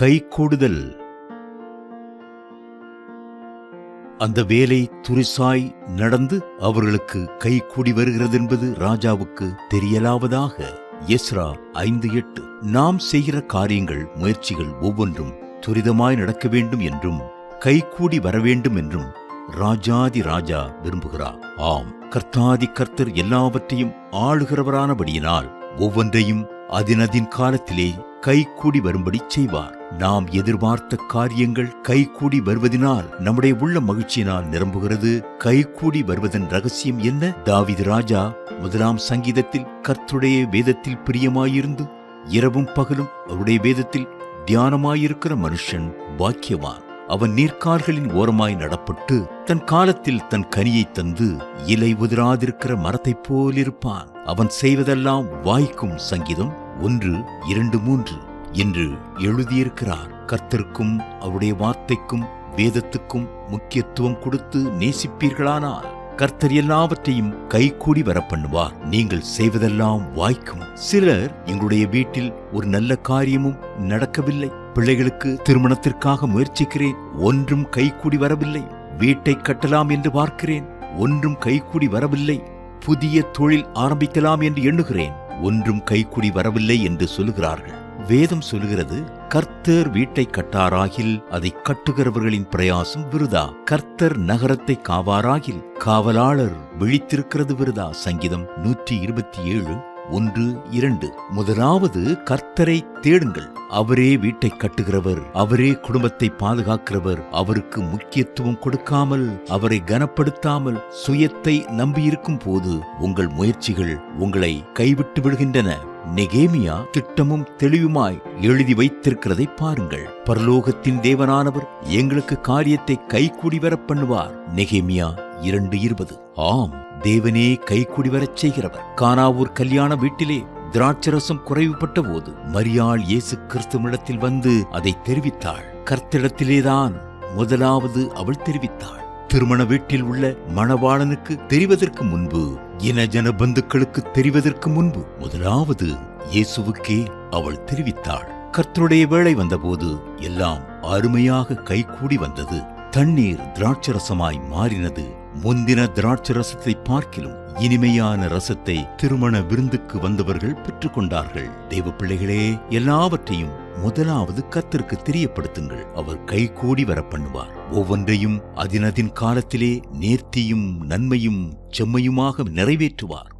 கைகூடுதல். அந்த வேலை துரிசாய் நடந்து அவர்களுக்கு கை கூடி வருகிறது என்பது ராஜாவுக்கு தெரியலாவதாக. எஸ்ரா ஐந்து எட்டு. நாம் செய்கிற காரியங்கள் முயற்சிகள் ஒவ்வொன்றும் துரிதமாய் நடக்க வேண்டும் என்றும் கைகூடி வர வேண்டும் என்றும் ராஜாதி ராஜா விரும்புகிறார் ஆம் கர்த்தாதி கர்த்தர் எல்லாவற்றையும் ஆளுகிறவரானபடியினால் ஒவ்வொன்றையும் அதினதின் காலத்திலே கைகூடி வரும்படி செய்வார். நாம் எதிர்பார்த்த காரியங்கள் கைகூடி வருவதினால் நம்முடைய உள்ள மகிழ்ச்சியினால் நிரம்புகிறது. கைகூடி வருவதன் ரகசியம் என்ன? தாவிது ராஜா முதலாம் சங்கீதத்தில் கர்த்துடைய வேதத்தில் பிரியமாயிருந்து இரவும் பகலும் அவருடைய வேதத்தில் தியானமாயிருக்கிற மனுஷன் பாக்கியவான். அவன் நீர்க்கால்களின் ஓரமாய் நடப்பட்டு தன் காலத்தில் தன் கனியை தந்து இலை உதிராதிருக்கிற மரத்தைப் போலிருப்பான். அவன் செய்வதெல்லாம் வாய்க்கும் சங்கீதம் ஒன்று இரண்டு மூன்று என்று எழுதியிருக்கிறார். கர்த்தருக்கும் அவருடைய வார்த்தைக்கும் வேதத்துக்கும் முக்கியத்துவம் கொடுத்து நேசிப்பீர்களானால் கர்த்தர் எல்லாவற்றையும் கைகூடி வர பண்ணுவார் நீங்கள் செய்வதெல்லாம் வாய்க்கும். சிலர் எங்களுடைய வீட்டில் ஒரு நல்ல காரியமும் நடக்கவில்லை. பிள்ளைகளுக்கு திருமணத்திற்காக முயற்சிக்கிறேன். ஒன்றும் கைகூடி வரவில்லை. வீட்டை கட்டலாம் என்று பார்க்கிறேன். ஒன்றும் கைகூடி வரவில்லை. புதிய தொழில் ஆரம்பிக்கலாம் என்று எண்ணுகிறேன். ஒன்றும் கைகூடி வரவில்லை என்று சொல்லுகிறார்கள். வேதம் சொல்லுகிறது கர்த்தர் வீட்டை கட்டாராகில் அதை கட்டுகிறவர்களின் பிரயாசம் விருதா? கர்த்தர் நகரத்தை காவாராகில். காவலாளர் விழித்திருக்கிறது விருதா? சங்கீதம் நூற்றி இருபத்தி ஏழு ஒன்று இரண்டு. முதலாவது கர்த்தரை தேடுங்கள். அவரே வீட்டை கட்டுகிறவர். அவரே குடும்பத்தை பாதுகாக்கிறவர். அவருக்கு முக்கியத்துவம் கொடுக்காமல் அவரை கனப்படுத்தாமல் சுயத்தை நம்பியிருக்கும் போது உங்கள் முயற்சிகள் உங்களை கைவிட்டு விடுகின்றன. நெகேமியா திட்டமும் தெளிவுமாய் எழுதி வைத்திருக்கிறதை பாருங்கள். பரலோகத்தின் தேவனானவர் எங்களுக்கு காரியத்தை கைகூடி வரப் பண்ணுவார். நெகேமியா இரண்டு இருபது. ஆம். தேவனே கைகூடி வரச் செய்கிறவர். கானாவூர் கல்யாண வீட்டிலே திராட்சரசம் குறைவுபட்ட போது மரியாள் இயேசு கிறிஸ்துவிடத்தில் வந்து அதை தெரிவித்தாள். கர்த்திடத்திலேதான் முதலாவது அவள் தெரிவித்தாள். திருமண வீட்டில் உள்ள மணவாளனுக்கு தெரிவதற்கு முன்பு இனஜன பந்துக்களுக்கு தெரிவதற்கு முன்பு முதலாவது இயேசுவுக்கே அவள் தெரிவித்தாள். கர்த்தருடைய வேளை வந்தபோது எல்லாம் அருமையாக கைகூடி வந்தது. தண்ணீர் திராட்சரசமாய் மாறினது. முந்தின திராட்சரசத்தை பார்க்கிலும் இனிமையான ரசத்தை திருமண விருந்துக்கு வந்தவர்கள் பெற்றுக்கொண்டார்கள். தெய்வ பிள்ளைகளே எல்லாவற்றையும் முதலாவது கத்திற்கு தெரியப்படுத்துங்கள். அவர் கைகூடி வர பண்ணுவார் ஒவ்வொன்றையும் அதினதின் காலத்திலே நேர்த்தியும் நன்மையும் செம்மையுமாக நிறைவேற்றுவார்.